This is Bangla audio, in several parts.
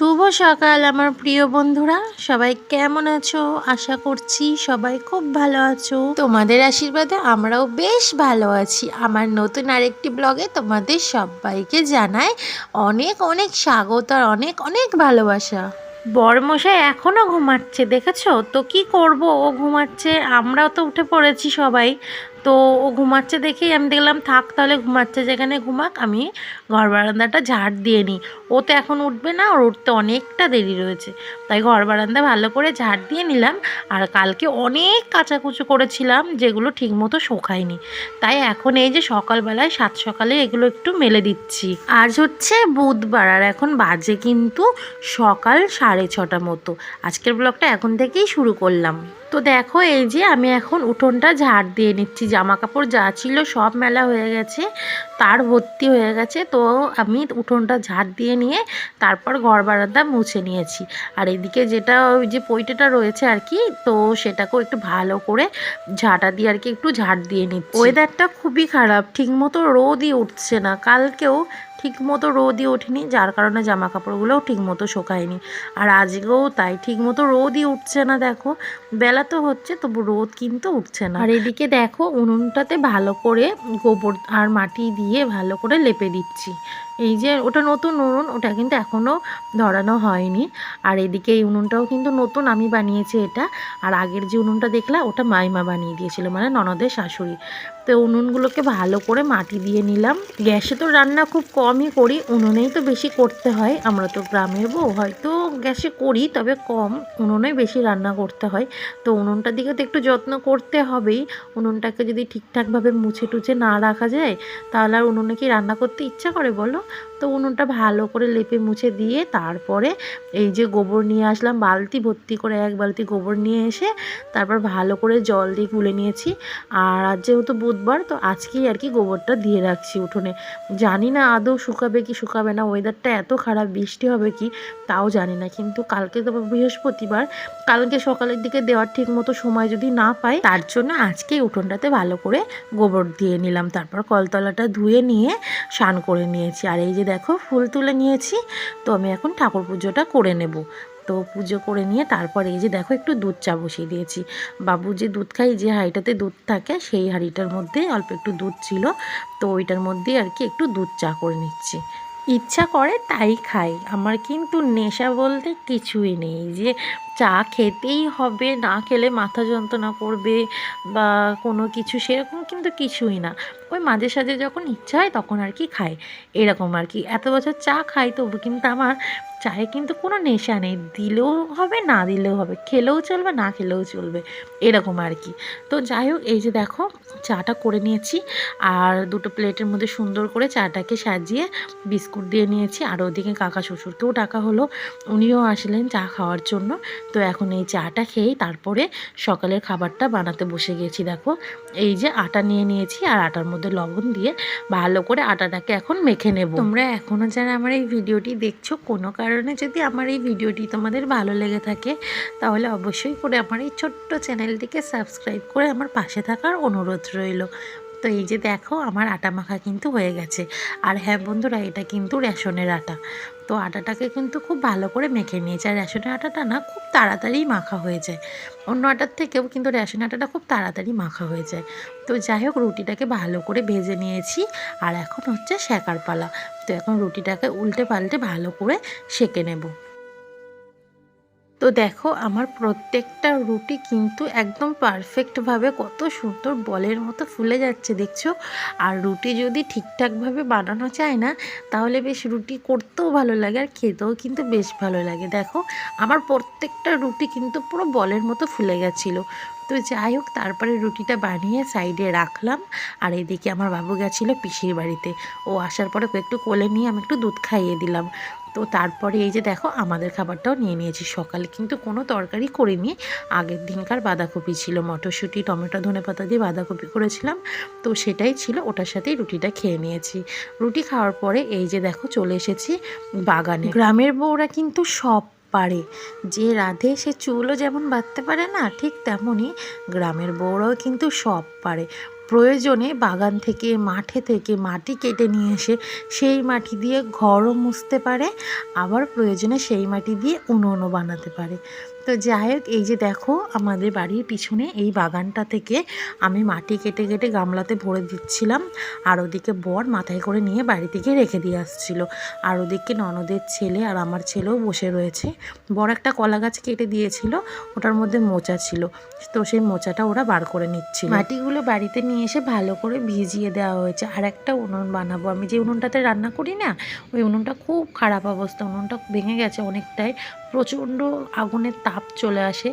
শুভ সকাল, আমার প্রিয় বন্ধুরা। সবাই কেমন আছো? আশা করছি সবাই খুব ভালো আছো। তোমাদের আশীর্বাদে আমরাও বেশ ভালো আছি। আমার নতুন আরেকটি ব্লগে তোমাদের সবাইকে জানাই অনেক অনেক স্বাগত আর অনেক অনেক ভালোবাসা। বরমশাই এখনও ঘুমাচ্ছে, দেখেছ? তো কি করব? ও ঘুমাচ্ছে, আমরাও তো উঠে পড়েছি সবাই। তো ও ঘুমাচ্ছে দেখেই আমি দেখলাম, থাক তাহলে ঘুমাচ্ছে, যেখানে ঘুমাক আমি ঘর বারান্দাটা ঝাড় দিয়ে নিই। ও তো এখন উঠবে না, ওর উঠতে অনেকটা দেরি রয়েছে। তাই ঘর বারান্দা ভালো করে ঝাড় দিয়ে নিলাম, আর কালকে অনেক কাচাকুচো করেছিলাম, যেগুলো ঠিকমতো শোকায়নি। তাই এখন এই যে সকালবেলায় সাত সকালে এগুলো একটু মেলে দিচ্ছি। আজ হচ্ছে বুধবার, আর এখন বাজে কিন্তু সকাল সাড়ে ছটা মতো। আজকের ব্লগটা এখন থেকেই শুরু করলাম। তো দেখো, এই যে আমি এখন উঠোনটা ঝাড় দিয়ে নিচ্ছি। জামা কাপড় যা ছিল সব মেলা হয়ে গেছে, তার ভর্তি হয়ে গেছে। তো আমি উঠোনটা ঝাড় দিয়ে নিয়ে তারপর ঘর বারান্দা মুছে নিয়েছি। আর এদিকে যেটা ওই যে পৈটেটা রয়েছে আর কি, তো সেটাকেও একটু ভালো করে ঝাঁটা দিয়ে আর কি একটু ঝাড় দিয়ে নিচ্ছি। ওয়েদারটা খুবই খারাপ, ঠিকমতো রোদই উঠছে না। কালকেও ঠিকমতো রোদই ওঠেনি, যার কারণে জামা কাপড়গুলোও ঠিকমতো শোকায়নি। আর আজকেও তাই, ঠিকমতো রোদই উঠছে না দেখো। বেলা তো হচ্ছে, তবু রোদ কিন্তু উঠছে না। আর এদিকে দেখো, উনুনটাতে ভালো করে গোবর আর মাটি দিয়ে ভালো করে লেপে দিচ্ছি। এই যে ওটা নতুন উনুন, ওটা কিন্তু এখনও ধরানো হয়নি। আর এদিকে এই উনুনটাও কিন্তু নতুন, আমি বানিয়েছি এটা। আর আগের যে উনুনটা দেখলা, ওটা মাইমা বানিয়ে দিয়েছিল মানে ননদের শাশুড়ি। তো উনুনগুলোকে ভালো করে মাটি দিয়ে নিলাম। গ্যাসে তো রান্না খুব কমই করি, উনুনেই তো বেশি করতে হয়। আমরা তো গ্রামের বউ, হয়তো গ্যাসে করি, তবে কম। উনুনে বেশি রান্না করতে হয়। তো উনুনটার দিকে তো একটু যত্ন করতে হবেই। উনুনটাকে যদি ঠিকঠাকভাবে মুছে টুছে না রাখা যায়, তাহলে আর উনুনে কি রান্না করতে ইচ্ছা করে বলো? তো উনুনটা ভালো করে লেপে মুছে দিয়ে তারপরে এই যে গোবর নিয়ে আসলাম, বালতি ভর্তি করে এক বালতি গোবর নিয়ে এসে তারপর ভালো করে জল দিয়ে গুলে নিয়েছি। আর আজ যেহেতু বুধবার, তো আজকেই আর কি গোবরটা দিয়ে রাখছি উঠোনে। জানি না আদৌ শুকাবে কি শুকাবে না ওয়েদারটা এত খারাপ, বৃষ্টি হবে কি তাও জানি না। কিন্তু কালকে তো বৃহস্পতিবার, কালকে সকালের দিকে দেওয়ার ঠিক মতো সময় যদি না পাই, তার জন্য আজকেই উঠোনটাতে ভালো করে গোবর দিয়ে নিলাম। তারপর কলতলাটা ধুয়ে নিয়ে স্নান করে নিয়েছি। আর এই যে দেখো, ফুল তুলে নিয়েছি, তো আমি এখন ঠাকুর পুজোটা করে নেব। তো পুজো করে নিয়ে তারপর এই যে দেখো, একটু দুধ চা বসিয়ে দিয়েছি। বাবু যে দুধ খাই যে হাঁড়িটাতে দুধ থাকে, সেই হাঁড়িটার মধ্যে অল্প একটু দুধ ছিল, তো ওইটার মধ্যে আর কি একটু দুধ চা করে নিচ্ছি। ইচ্ছা করে তাই খাই, আমার কিন্তু নেশা বলতে কিছুই নেই যে চা খেতেই হবে, না খেলে মাথা যন্ত্রণা করবে বা কোনো কিছু সেরকম কিন্তু কিছুই না। ওই মাঝে সাঝে যখন ইচ্ছা হয় তখন আর কি খাই। এরকম আর কি। এত বছর চা খাই তবু কিন্তু আমার চায়ে কিন্তু কোনো নেশা নেই। দিলেও হবে, না দিলেও হবে। খেলেও চলবে, না খেলেও চলবে। এরকম আর কি। তো যাই হোক, এই যে দেখো, চাটা করে নিয়েছি। আর দুটো প্লেটের মধ্যে সুন্দর করে চাটাকে সাজিয়ে বিস্কুট দিয়ে নিয়েছি। আর ওদিকে কাকা শ্বশুরকেও ডাকা হলো। উনিও আসলেন চা খাওয়ার জন্য। তো এখন এই চাটা খেয়েই তারপরে সকালের খাবারটা বানাতে বসে গেছি, দেখো। এই যে আটা নিয়ে নিয়েছি আর আটার মধ্যে লবণ দিয়ে ভালো করে আটাটাকে এখন মেখে নেব। তোমরা এখনও যারা আমার এই ভিডিওটি দেখছ, কোনো কারণে যদি আমার এই ভিডিওটি তোমাদের ভালো লেগে থাকে, তাহলে অবশ্যই করে আমার এই ছোট্ট চ্যানেলটিকে সাবস্ক্রাইব করে আমার পাশে থাকার অনুরোধ রইল। তো এই যে দেখো, আমার আটা মাখা কিন্তু হয়ে গেছে। আর হ্যাঁ বন্ধুরা, এটা কিন্তু রেশনের আটা। তো আটাটাকে কিন্তু খুব ভালো করে মেখে নিয়েছে। আর রেশনের আটাটা না খুব তাড়াতাড়ি মাখা হয়ে যায়। অন্য আটার থেকেও কিন্তু রেশন আটাটা খুব তাড়াতাড়ি মাখা হয়ে যায়। তো যাই হোক, রুটিটাকে ভালো করে ভেজে নিয়েছি। আর এখন হচ্ছে শেখার পালা। তো এখন রুটিটাকে উল্টে পাল্টে ভালো করে সেঁকে নেব। তো দেখো, আমার প্রত্যেকটা রুটি কিন্তু একদম পারফেক্টভাবে কত সুন্দর বলের মতো ফুলে যাচ্ছে, দেখছ? আর রুটি যদি ঠিকঠাকভাবে বানানো চায় না, তাহলে বেশ রুটি করতেও ভালো লাগে আর খেতেও কিন্তু বেশ ভালো লাগে। দেখো, আমার প্রত্যেকটা রুটি কিন্তু পুরো বলের মতো ফুলে গেছিল। তো যাই হোক, তারপরে রুটিটা বানিয়ে সাইডে রাখলাম। আর এদিকে আমার বাবু গেছিল পিসির বাড়িতে। ও আসার পরে একটু কোলে নিয়ে আমি একটু দুধ খাইয়ে দিলাম। তো তারপরে এই যে দেখো, আমাদের খাবারটাও নিয়ে নিয়েছি। সকালে কিন্তু কোনো তরকারি করিনি। আগের দিনকার বাঁধাকপি ছিল। মটরশুঁটি, টমেটো, ধনে পাতা দিয়ে বাঁধাকপি করেছিলাম। তো সেটাই ছিল। ওটার সাথেই রুটিটা খেয়ে নিয়েছি। রুটি খাওয়ার পরে এই যে দেখো, চলে এসেছি বাগানে। গ্রামের বউরা কিন্তু সব পারে। যে রাধে সে চুলও যেমন বাঁধতে পারে না, ঠিক তেমনই গ্রামের বউরাও কিন্তু সব পারে। প্রয়োজনে বাগান থেকে, মাঠে থেকে মাটি কেটে নিয়ে এসে সেই মাটি দিয়ে ঘরও মুছতে পারে, আবার প্রয়োজনে সেই মাটি দিয়ে উনুনও বানাতে পারে। তো যাই হোক, এই যে দেখো আমাদের বাড়ির পিছনে এই বাগানটা থেকে আমি মাটি কেটে কেটে গামলাতে ভরে দিচ্ছিলাম, আর ওদিকে বর মাথায় করে নিয়ে বাড়ি থেকে রেখে দিয়ে আসছিল। আর ওদিকে ননদের ছেলে আর আমার ছেলেও বসে রয়েছে। বড় একটা কলা গাছ কেটে দিয়েছিল, ওটার মধ্যে মোচা ছিল। তো সেই মোচাটা ওরা বার করে নিচ্ছিল। মাটিগুলো বাড়িতে নিয়ে এসে ভালো করে ভিজিয়ে দেওয়া হয়েছে। আর একটা উনুন বানাবো। আমি যে উনুনটাতে রান্না করি না, ওই উনুনটা খুব খারাপ অবস্থা। উনুনটা ভেঙে গেছে অনেকটাই। প্রচণ্ড আগুনের তাপ চলে আসে,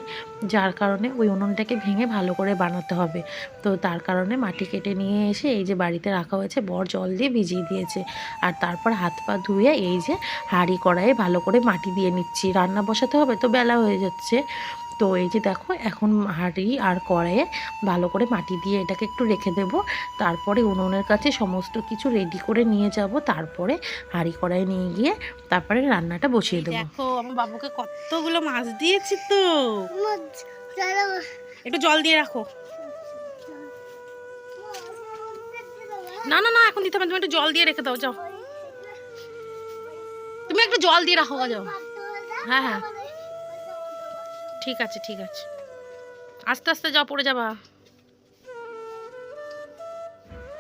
যার কারণে ওই উনুনটাকে ভেঙে ভালো করে বানাতে হবে। তো তার কারণে মাটি কেটে নিয়ে এসে এই যে বাড়িতে রাখা হয়েছে, বর জল দিয়ে ভিজিয়ে দিয়েছে। আর তারপর হাত পা ধুয়ে এই যে হাঁড়ি কড়াইয়ে ভালো করে মাটি দিয়ে নিচ্ছি। রান্না বসাতে হবে তো বেলা হয়ে যাচ্ছে। তো এই যে দেখো এখন হাঁড়ি আর কড়াইয়ে ভালো করে মাটি দিয়ে এটাকে একটু রেখে দেব। তারপরে উনুনের কাছে সমস্ত কিছু রেডি করে নিয়ে যাব। তারপরে হাঁড়ি কড়াই নিয়ে গিয়ে তারপরে রান্নাটা বসিয়ে দেবো। দেখো আমার বাবুকে কতগুলো মাছ দিয়েছি তো। একটু জল দিয়ে রাখো। না না না এখন দিতে না, তুমি একটু জল দিয়ে রেখে দাও যাও। তুমি একটু জল দিয়ে রাখো যাও। হ্যাঁ হ্যাঁ। ঠিক আছে ঠিক আছে। আস্তে আস্তে যাও, পড়ে যাবা।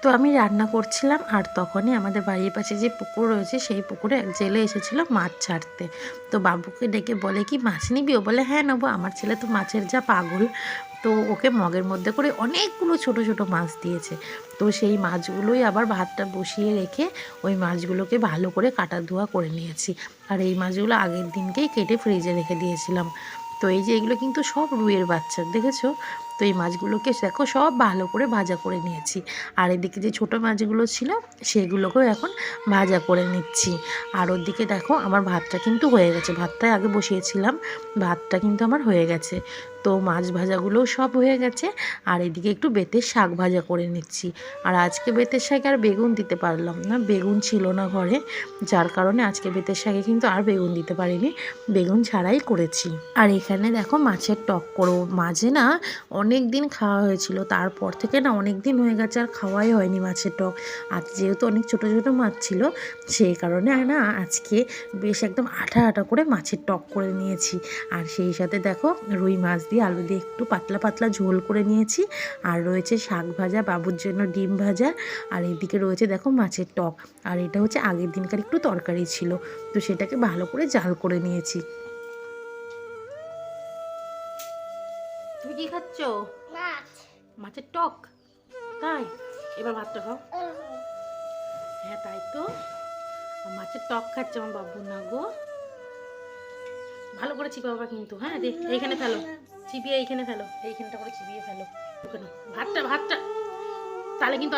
তো আমি রান্না করছিলাম আর তখনই আমাদের বাড়ির পাশে যে পুকুর রয়েছে, সেই পুকুরে এক জেলে এসেছিল মাছ ছাড়তে। তো বাবুকে ডেকে বলে কি, মাছ নিবি? ও বলে হ্যাঁ নেব। আমার ছেলে তো মাছের যা পাগল। তো ওকে মগের মধ্যে করে অনেকগুলো ছোট ছোট মাছ দিয়েছে। তো সেই মাছগুলোই আবার ভাতটা বসিয়ে রেখে ওই মাছগুলোকে ভালো করে কাটা ধোয়া করে নিয়েছি। আর এই মাছগুলো আগের দিনকেই কেটে ফ্রিজে রেখে দিয়েছিলাম। তো এই যে এগুলো কিন্তু সব রুইয়ের বাচ্চা, দেখেছ? তো এই মাছগুলোকে দেখো সব ভালো করে ভাজা করে নিয়েছি। আর এদিকে যে ছোট মাছগুলো ছিল, সেগুলোকেও এখন ভাজা করে নিচ্ছি। আর ওদিকে দেখো, আমার ভাতটা কিন্তু হয়ে গেছে। ভাতটাই আগে বসিয়েছিলাম, ভাতটা কিন্তু আমার হয়ে গেছে। তো মাছ ভাজাগুলোও সব হয়ে গেছে। আর এদিকে একটু বেতের শাক ভাজা করে নিচ্ছি। আর আজকে বেতের শাকে আর বেগুন দিতে পারলাম না। বেগুন ছিল না ঘরে। যার কারণে আজকে বেতের শাকে কিন্তু আর বেগুন দিতে পারিনি। বেগুন ছাড়াই করেছি। আর এখানে দেখো মাছের টক করো। মাঝে না অনেক দিন খাওয়া হয়েছিল। তারপর থেকে না অনেক দিন হয়ে গেছে আর খাওয়াই হয়নি মাছের টক। আর যেহেতু অনেক ছোট ছোট মাছ ছিল, সেই কারণে না আজকে বেশ একদম আঠা আঠা করে মাছের টক করে নিয়েছি। আর সেই সাথে দেখো রুই মাছ দিয়ে আলু দিয়ে একটু পাতলা পাতলা ঝোল করে নিয়েছি। আর রয়েছে শাক ভাজা বাবুর জন্য ডিম ভাজা। আর এদিকে রয়েছে দেখো মাছের টক। আর এটা হচ্ছে আগের দিনকার একটু তরকারি ছিল। তো সেটাকে ভালো করে জাল করে নিয়েছি। তুমি কি খাচ্ছ? মাছ। মাছের টক? তাই? এবার ভাতটা খাও। হ্যাঁ তাই তো। মাছের টক খাচ্ছে আমার বাবু না গো। ভালো করে চিপাবা কিন্তু হ্যাঁ দে এইখানে ফেলো। চিবিয়ে এইখানে ফেলো, এইখানটা করে চিবিয়ে ফেলো। ভাতটা ভাতটা। তাহলে কিন্তু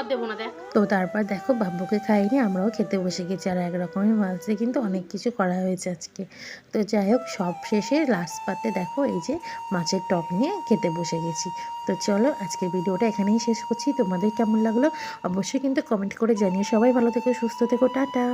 তো তারপর দেখো, বাবুকে খাইনি আমরাও খেতে বসে গেছি আর এক রকমের মাছ দিয়ে কিন্তু অনেক কিছু করা হয়েছে আজকে। তো যাই হোক, সব শেষে লাস্ট পাতে দেখো, এই যে মাছের টক নিয়ে খেতে বসে গেছি। তো চলো, আজকের ভিডিওটা এখানেই শেষ করছি। তোমাদের কেমন লাগল? অবশ্যই কিন্তু কমেন্ট করে জানিয়ে সবাই ভালো থেকো, সুস্থ থেকো, টাটা।